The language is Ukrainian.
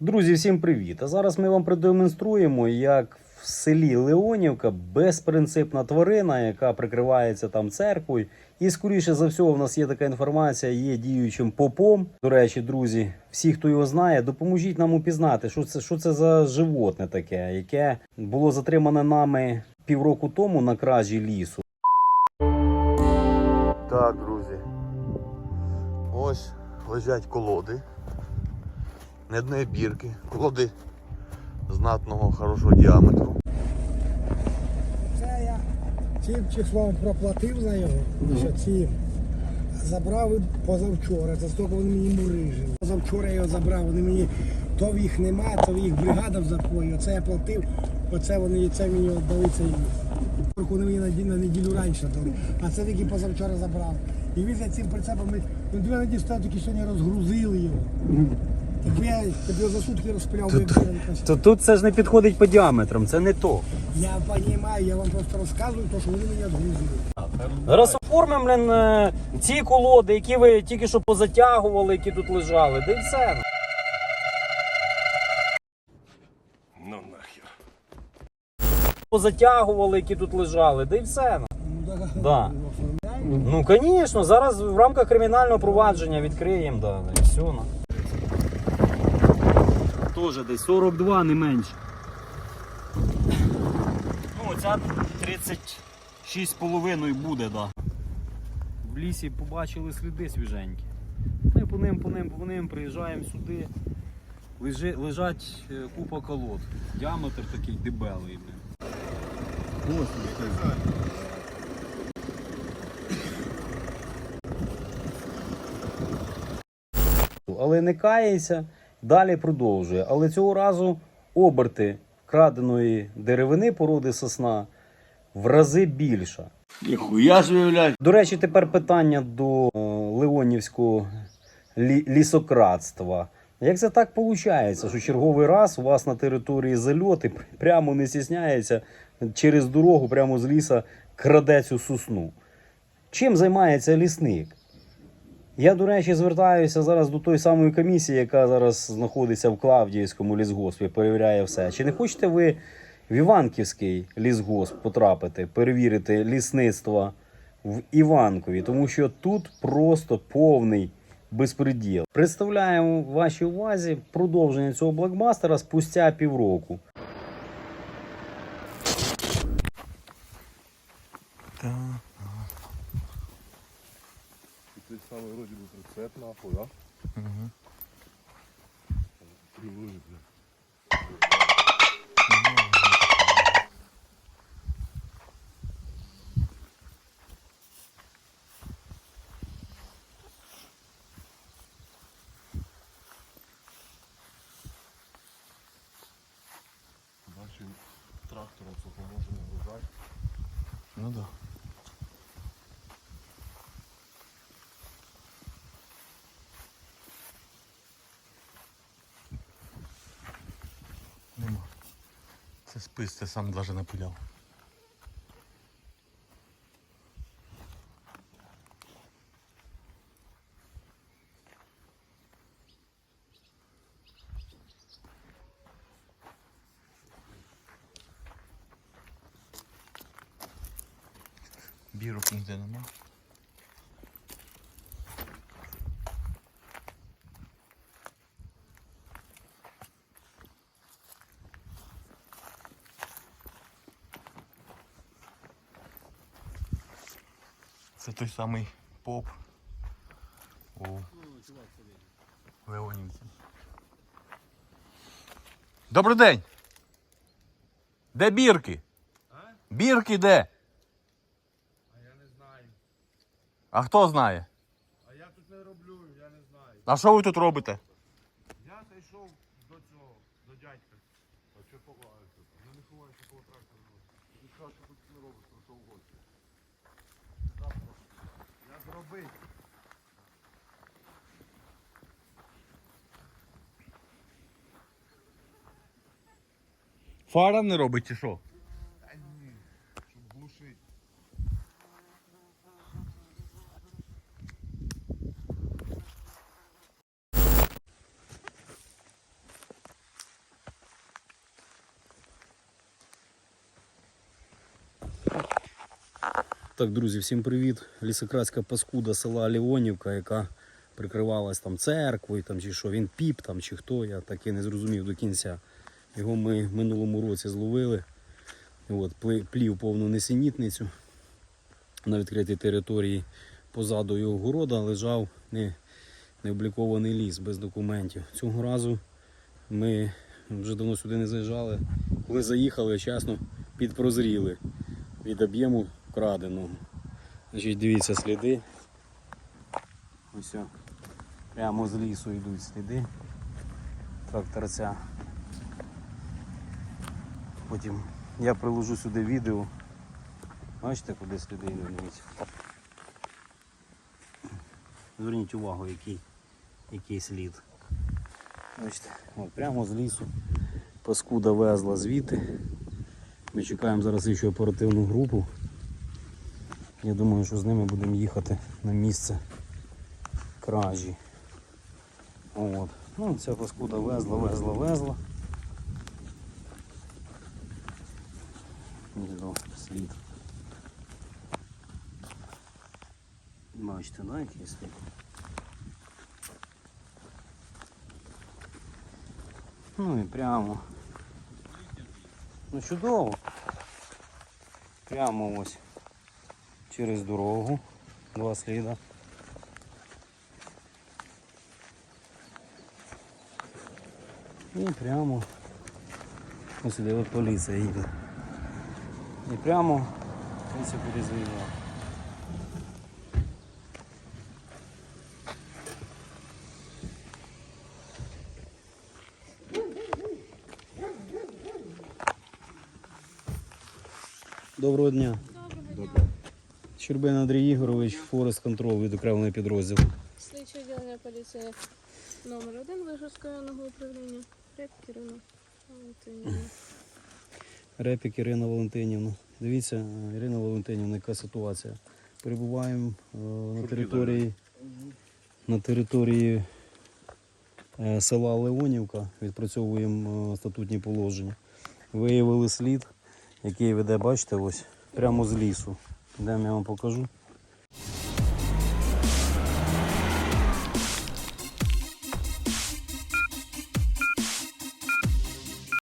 Друзі, всім привіт! А зараз ми вам продемонструємо, як в селі Леонівка безпринципна тварина, яка прикривається там церквою. І скоріше за всього, в нас є така інформація, є діючим попом. До речі, друзі, всі, хто його знає, допоможіть нам упізнати, що це, що це за животне таке, яке було затримане нами півроку тому на кражі лісу. Так, друзі. Ось лежать колоди. Не одної бірки. Колоди знатного хорошого діаметру. Це я цим числом проплатив за його, що цим. Забрав позавчора, це стільки вони мені мурижили. Позавчора я його забрав, вони мені то в їх нема, то в їх бригада в запої. Оце я платив, оце вони це мені віддали цей ліс. Вони мені на, на неділю раніше дали, а це тільки позавчора забрав. І він за цим прицепом, ми ну, дві неділі став, тільки сьогодні розгрузили його. Я тобі за сутки розпиляв, вибрали. То тут це ж не підходить по діаметрам, це не то. Я розумію, я вам просто розказую, то, що вони мене відгрузили. Зараз оформимо блін, е, ці колоди, які ви тільки що позатягували, які тут лежали. Да і все. Ну нахер. Позатягували, які тут лежали, да і все. Ну, да. Да. Ну, звісно, зараз в рамках кримінального провадження відкриємо, да, да, і все. Ну. Тоже десь 42, не менше. Ну, оця 36,5 буде, да. В лісі побачили сліди свіженькі. Ми по ним, по ним, по ним приїжджаємо сюди. Лежи, лежать е, купа колод. Діаметр такий дебелий. Ось але не кається, далі продовжує. Але цього разу оберти краденої деревини породи сосна в рази більша. Ніхуя ж. До речі, тепер питання до е, Леонівського лі- лісократства. Як це так виходить, що черговий раз у вас на території зальоти прямо не стісняється через дорогу, прямо з ліса краде цю сосну? Чим займається лісник? Я, до речі, звертаюся зараз до тої самої комісії, яка зараз знаходиться в Клавдіївському лісгоспі, перевіряє все. Чи не хочете ви в Іванківський лісгосп потрапити, перевірити лісництво в Іванкові? Тому що тут просто повний безпреділ. Представляємо вашій увазі продовження цього блокбастера спустя півроку. Той самий вроді би прицеп нахуй, да? Угу. Привозить, бля. Бачимо трактором, сколько може нагружати. Ну да. Це спис, це сам даже напиляв. Бірок ніде нема. Це той самий поп у Леонівці. Добрий день! Де бірки? Бірки де? А я не знаю. А хто знає? А я тут не роблю, я не знаю. А що ви тут робите? Я зайшов до цього, до дядька. А що Фара не робить чи що? Та ні, щоб глушить. Так, друзі, всім привіт! лісокраська паскуда села Ліонівка, яка прикривалась там церквою, там чи що він піп там чи хто, я так і не зрозумів до кінця. Його ми в минулому році зловили. От, плів повну несенітницю. На відкритій території позаду його города лежав не, необлікований ліс без документів. Цього разу ми вже давно сюди не заїжджали. Коли заїхали, чесно, підпрозріли від об'єму вкраденого. Значить, дивіться сліди. Ось. Прямо з лісу йдуть сліди тракторця. Потім я приложу сюди відео. Бачите, куди сліди йдуть? Зверніть увагу, який, який слід. Бачите, от, прямо з лісу. Паскуда везла звідти. Ми чекаємо зараз ще оперативну групу. Я думаю, що з ними будемо їхати на місце кражі. От. Ну, ця паскуда везла, везла, везла. Ось слід. Бачите, да, який слід? Ну і прямо. Ну чудово. Прямо ось через дорогу. Два сліда. І прямо ось сюди от поліція їде. І прямо ось куди заїжджав. Доброго дня. Щербин Андрій Ігорович, Форест Контрол від окремого підрозділу. Слідче відділення поліції номер 1 Вижгорського районного управління. Реп Кірина Валентинівна. Репік Ірина Валентинівна. Дивіться, е, Ірина Валентинівна, яка ситуація. Перебуваємо е, на території, на території е, села Леонівка, відпрацьовуємо статутні положення. Виявили слід, який веде, бачите, ось прямо з лісу. Йдемо я вам покажу.